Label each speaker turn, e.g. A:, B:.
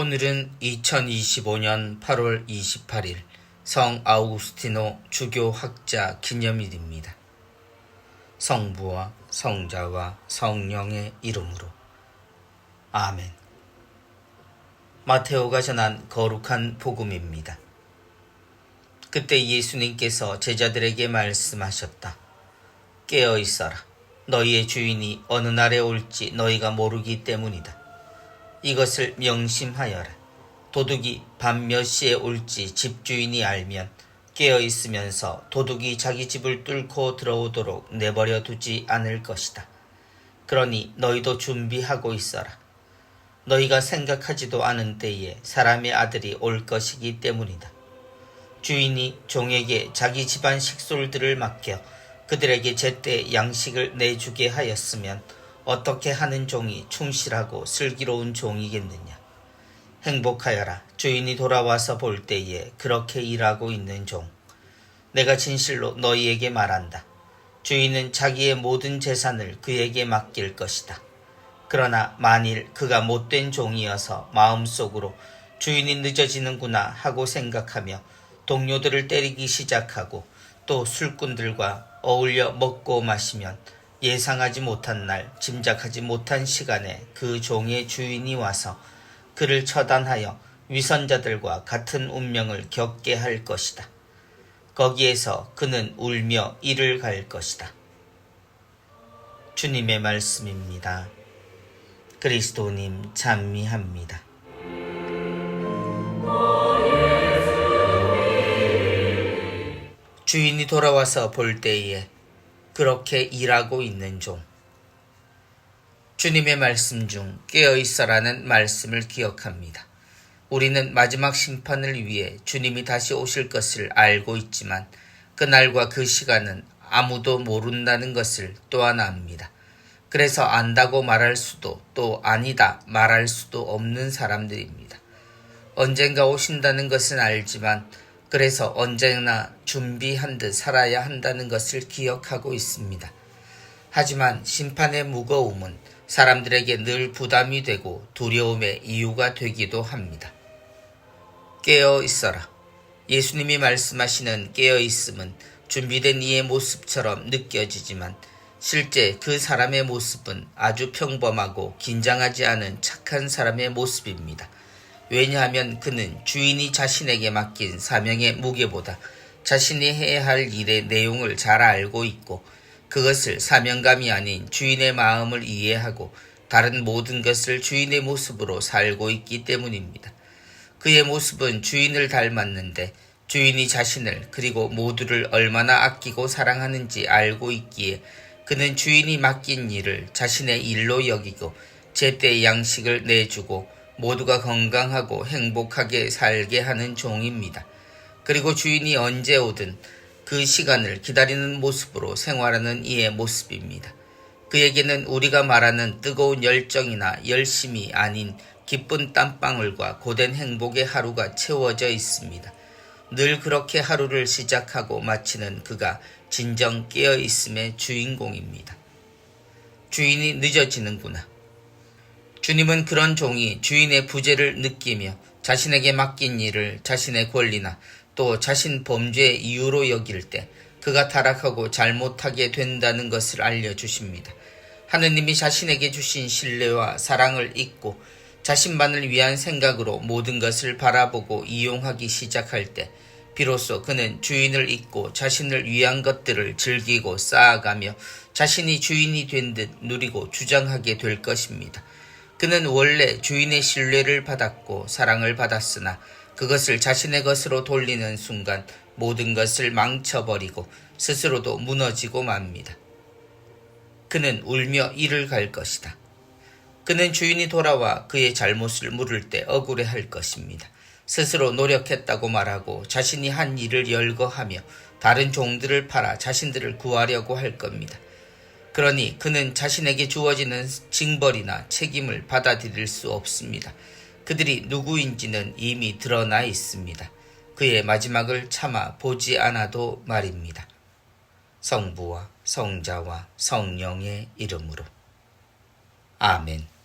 A: 오늘은 2025년 8월 28일 성 아우구스티노 주교 학자 기념일입니다. 성부와 성자와 성령의 이름으로 아멘. 마테오가 전한 거룩한 복음입니다. 그때 예수님께서 제자들에게 말씀하셨다. 깨어 있어라. 너희의 주인이 어느 날에 올지 너희가 모르기 때문이다. 이것을 명심하여라. 도둑이 밤 몇 시에 올지 집주인이 알면 깨어 있으면서 도둑이 자기 집을 뚫고 들어오도록 내버려 두지 않을 것이다. 그러니 너희도 준비하고 있어라. 너희가 생각하지도 않은 때에 사람의 아들이 올 것이기 때문이다. 주인이 종에게 자기 집안 식솔들을 맡겨 그들에게 제때 양식을 내주게 하였으면 어떻게 하는 종이 충실하고 슬기로운 종이겠느냐. 행복하여라. 주인이 돌아와서 볼 때에 그렇게 일하고 있는 종. 내가 진실로 너희에게 말한다. 주인은 자기의 모든 재산을 그에게 맡길 것이다. 그러나 만일 그가 못된 종이어서 마음속으로 주인이 늦어지는구나 하고 생각하며 동료들을 때리기 시작하고 또 술꾼들과 어울려 먹고 마시면 예상하지 못한 날, 짐작하지 못한 시간에 그 종의 주인이 와서 그를 처단하여 위선자들과 같은 운명을 겪게 할 것이다. 거기에서 그는 울며 이를 갈 것이다. 주님의 말씀입니다. 그리스도님 찬미합니다. 주인이 돌아와서 볼 때에 그렇게 일하고 있는 종. 주님의 말씀 중 깨어 있어라는 말씀을 기억합니다. 우리는 마지막 심판을 위해 주님이 다시 오실 것을 알고 있지만 그날과 그 시간은 아무도 모른다는 것을 또 하나 압니다. 그래서 안다고 말할 수도 또 아니다 말할 수도 없는 사람들입니다. 언젠가 오신다는 것은 알지만 그래서 언제나 준비한 듯 살아야 한다는 것을 기억하고 있습니다. 하지만 심판의 무거움은 사람들에게 늘 부담이 되고 두려움의 이유가 되기도 합니다. 깨어 있어라. 예수님이 말씀하시는 깨어 있음은 준비된 이의 모습처럼 느껴지지만 실제 그 사람의 모습은 아주 평범하고 긴장하지 않은 착한 사람의 모습입니다. 왜냐하면 그는 주인이 자신에게 맡긴 사명의 무게보다 자신이 해야 할 일의 내용을 잘 알고 있고 그것을 사명감이 아닌 주인의 마음을 이해하고 다른 모든 것을 주인의 모습으로 살고 있기 때문입니다. 그의 모습은 주인을 닮았는데 주인이 자신을 그리고 모두를 얼마나 아끼고 사랑하는지 알고 있기에 그는 주인이 맡긴 일을 자신의 일로 여기고 제때 양식을 내주고 모두가 건강하고 행복하게 살게 하는 종입니다. 그리고 주인이 언제 오든 그 시간을 기다리는 모습으로 생활하는 이의 모습입니다. 그에게는 우리가 말하는 뜨거운 열정이나 열심이 아닌 기쁜 땀방울과 고된 행복의 하루가 채워져 있습니다. 늘 그렇게 하루를 시작하고 마치는 그가 진정 깨어 있음의 주인공입니다. 주인이 늦어지는구나. 주님은 그런 종이 주인의 부재를 느끼며 자신에게 맡긴 일을 자신의 권리나 또 자신 범죄의 이유로 여길 때 그가 타락하고 잘못하게 된다는 것을 알려주십니다. 하느님이 자신에게 주신 신뢰와 사랑을 잊고 자신만을 위한 생각으로 모든 것을 바라보고 이용하기 시작할 때 비로소 그는 주인을 잊고 자신을 위한 것들을 즐기고 쌓아가며 자신이 주인이 된 듯 누리고 주장하게 될 것입니다. 그는 원래 주인의 신뢰를 받았고 사랑을 받았으나 그것을 자신의 것으로 돌리는 순간 모든 것을 망쳐버리고 스스로도 무너지고 맙니다. 그는 울며 이를 갈 것이다. 그는 주인이 돌아와 그의 잘못을 물을 때 억울해 할 것입니다. 스스로 노력했다고 말하고 자신이 한 일을 열거하며 다른 종들을 팔아 자신들을 구하려고 할 겁니다. 그러니 그는 자신에게 주어지는 징벌이나 책임을 받아들일 수 없습니다. 그들이 누구인지는 이미 드러나 있습니다. 그의 마지막을 참아 보지 않아도 말입니다. 성부와 성자와 성령의 이름으로. 아멘.